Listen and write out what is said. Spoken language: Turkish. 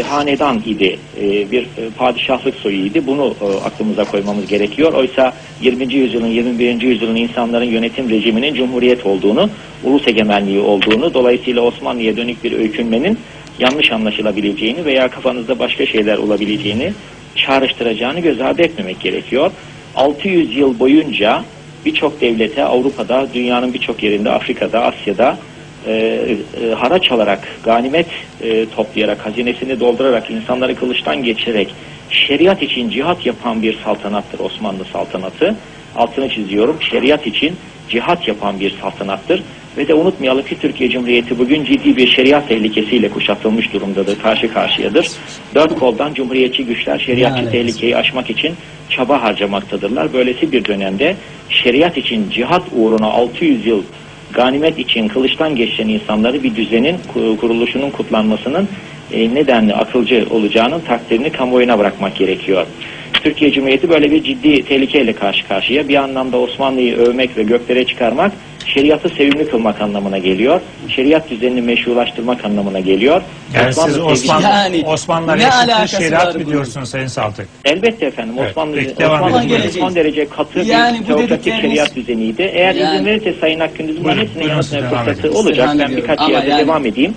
e, hanedan idi, e, bir e, padişahlık soyuydu. Bunu e, aklımıza koymamız gerekiyor. Oysa 20. yüzyılın, 21. yüzyılın insanların yönetim rejiminin cumhuriyet olduğunu, ulus egemenliği olduğunu, dolayısıyla Osmanlı'ya dönük bir öykünmenin yanlış anlaşılabileceğini veya kafanızda başka şeyler olabileceğini çağrıştıracağını göz ardı etmemek gerekiyor. 600 yıl boyunca birçok devlete Avrupa'da, dünyanın birçok yerinde, Afrika'da, Asya'da e, e, haraç alarak, ganimet e, toplayarak, hazinesini doldurarak, insanları kılıçtan geçirerek şeriat için cihat yapan bir saltanattır Osmanlı saltanatı. Altını çiziyorum. Şeriat için cihat yapan bir saltanattır. Ve de unutmayalım ki Türkiye Cumhuriyeti bugün ciddi bir şeriat tehlikesiyle kuşatılmış durumdadır, karşı karşıyadır. Dört koldan cumhuriyetçi güçler şeriatçı Yani. tehlikeyi aşmak için çaba harcamaktadırlar. Böylesi bir dönemde şeriat için cihat uğruna 600 yıl ganimet için kılıçtan geçen insanları bir düzenin ku- kuruluşunun kutlanmasının e, nedenli akılcı olacağının takdirini kamuoyuna bırakmak gerekiyor. Türkiye Cumhuriyeti böyle bir ciddi tehlikeyle karşı karşıya. Bir anlamda Osmanlı'yı övmek ve göklere çıkarmak şeriatı sevimli kılmak anlamına geliyor. Şeriat düzenini meşrulaştırmak anlamına geliyor. Yani siz Osmanlı Osmanlı, Yani Osmanlılar ne yaşatığı alakası şeriat var mı bunun? diyorsunuz Sayın Saltık? Elbette efendim. Evet, Osmanlı, peki, Osmanlı son derece katı Yani bir teokratik şeriat düzeniydi. Eğer Yani- izin verirse Sayın Akgündüz bunların hepsine fırsatı olacak. Ben birkaç yerde devam edeyim.